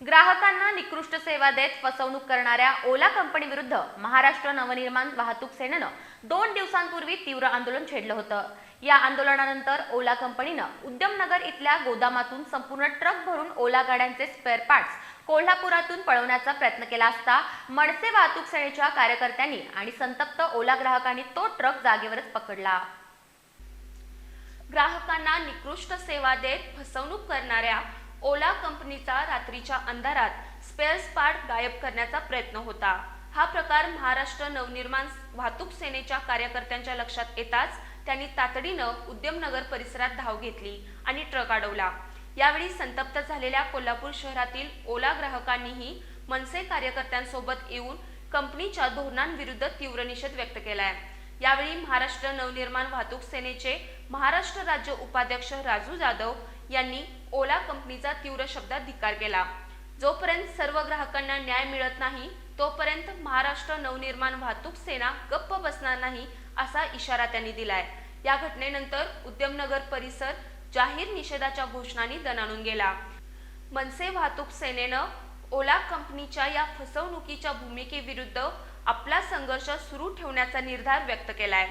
ग्राहकांना निकृष्ट सेवा देत फसवणूक करणाऱ्या ओला कंपनी विरुद्ध महाराष्ट्र नवनिर्माण वाहतूक सेनेनं दोन दिवसांपूर्वी तीव्र आंदोलन छेडलं होतं. या आंदोलनानंतर ओला कंपनीनं उद्यमनगर इथल्या गोदामातून संपूर्ण ट्रक भरून ओला गाड्यांचे स्पेअर पार्ट्स कोल्हापुरातून पळवण्याचा प्रयत्न केला असता मनसे वाहतूक सेनेच्या कार्यकर्त्यांनी आणि संतप्त ओला ग्राहकांनी तो ट्रक जागेवरच पकडला. ग्राहकांना निकृष्ट सेवा देत फसवणूक करणाऱ्या ओला कंपनीचा रात्रीच्या अंधारात स्पेअर्स पार्ट गायब करण्याचा प्रयत्न होता. हा प्रकार महाराष्ट्र नवनिर्माण वाहतूक सेनेच्या कार्यकर्त्यांच्या लक्षात येताच त्यांनी तातडीनं उद्यमनगर परिसरात धाव घेतली आणि ट्रक अडवला. यावेळी संतप्त झालेल्या कोल्हापूर शहरातील ओला ग्राहकांनीही मनसे कार्यकर्त्यांसोबत येऊन कंपनीच्या धोरणांविरुद्ध तीव्र निषेध व्यक्त केलाय. यावेळी महाराष्ट्र नवनिर्माण वाहतूक सेनेचे महाराष्ट्र राज्य उपाध्यक्ष राजू जाधव यांनी ओला कंपनीचा तीव्र शब्दात धिक्कार केला. जोपर्यंत सर्व ग्राहकांना न्याय मिळत नाही तोपर्यंत महाराष्ट्र नवनिर्माण वाहतूक सेना गप्प बसणार नाही असा इशारा त्यांनी दिलाय. या घटनेनंतर उद्यमनगर परिसर जाहीर निषेधाच्या घोषणांनी दणाणून गेला. मनसे वाहतूक सेनेनं ओला कंपनीच्या या फसवणुकीच्या भूमिकेविरुद्ध आपला संघर्ष सुरू ठेवण्याचा निर्धार व्यक्त केलाय.